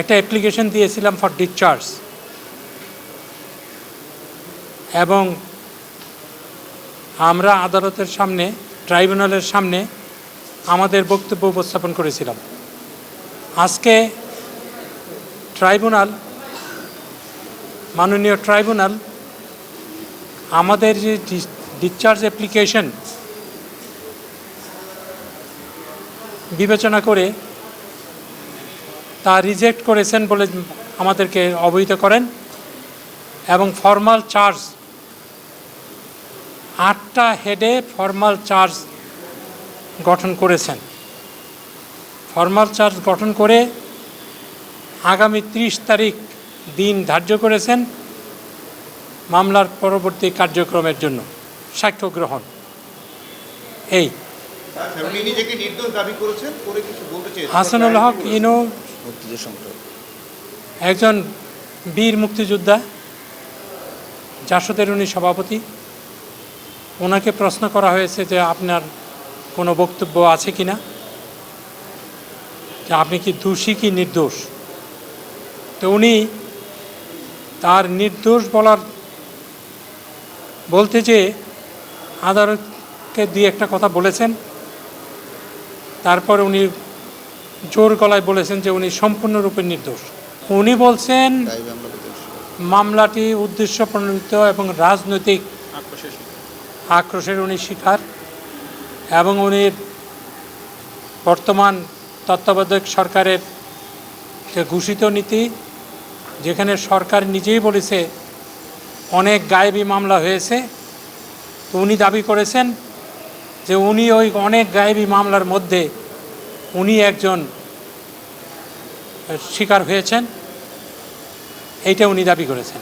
একটা অ্যাপ্লিকেশন দিয়েছিলাম for discharge এবং আমরা আদালতের সামনে ট্রাইব্যুনালের সামনে আমাদের বক্তব্য উপস্থাপন করেছিলাম। আজকে ট্রাইব্যুনাল মাননীয় ট্রাইব্যুনাল আমাদের যে ডিসচার্জ অ্যাপ্লিকেশন বিবেচনা করে তা রিজেক্ট করেছেন বলে আমাদেরকে অবহিত করেন। এবং ফর্মাল চার্জ আটটা হেডে ফর্মাল চার্জ গঠন করেছেন। ফর্মাল চার্জ গঠন করে আগামী ত্রিশ তারিখ দিন ধার্য করেছেন মামলার পরবর্তী কার্যক্রমের জন্য সাক্ষ্য গ্রহণ এই চেয়েছেন। হাসানুল হক ইনু মুক্তিযুদ্ধ একজন বীর মুক্তিযোদ্ধা, জাসদের উনি সভাপতি। ওনাকে প্রশ্ন করা হয়েছে যে আপনার কোনো বক্তব্য আছে কি না যে আপনি কি দোষী কি নির্দোষ? তো উনি তার নির্দোষ বলার বলতে যে আদালতকে দুই একটা কথা বলেছেন। তারপর উনি জোর গলায় বলেছেন যে উনি সম্পূর্ণরূপে নির্দোষ। উনি বলছেন মামলাটি উদ্দেশ্য প্রণোদিত এবং রাজনৈতিক আক্রোশের উনি শিকার এবং উনি বর্তমান তত্ত্বাবধায়ক সরকারের যে ঘোষিত নীতি যেখানে সরকার নিজেই বলেছে অনেক গায়েবী মামলা হয়েছে তো উনি দাবি করেছেন যে উনি ওই অনেক গায়েবী মামলার মধ্যে উনি একজন শিকার হয়েছেন। এইটা উনি দাবি করেছেন।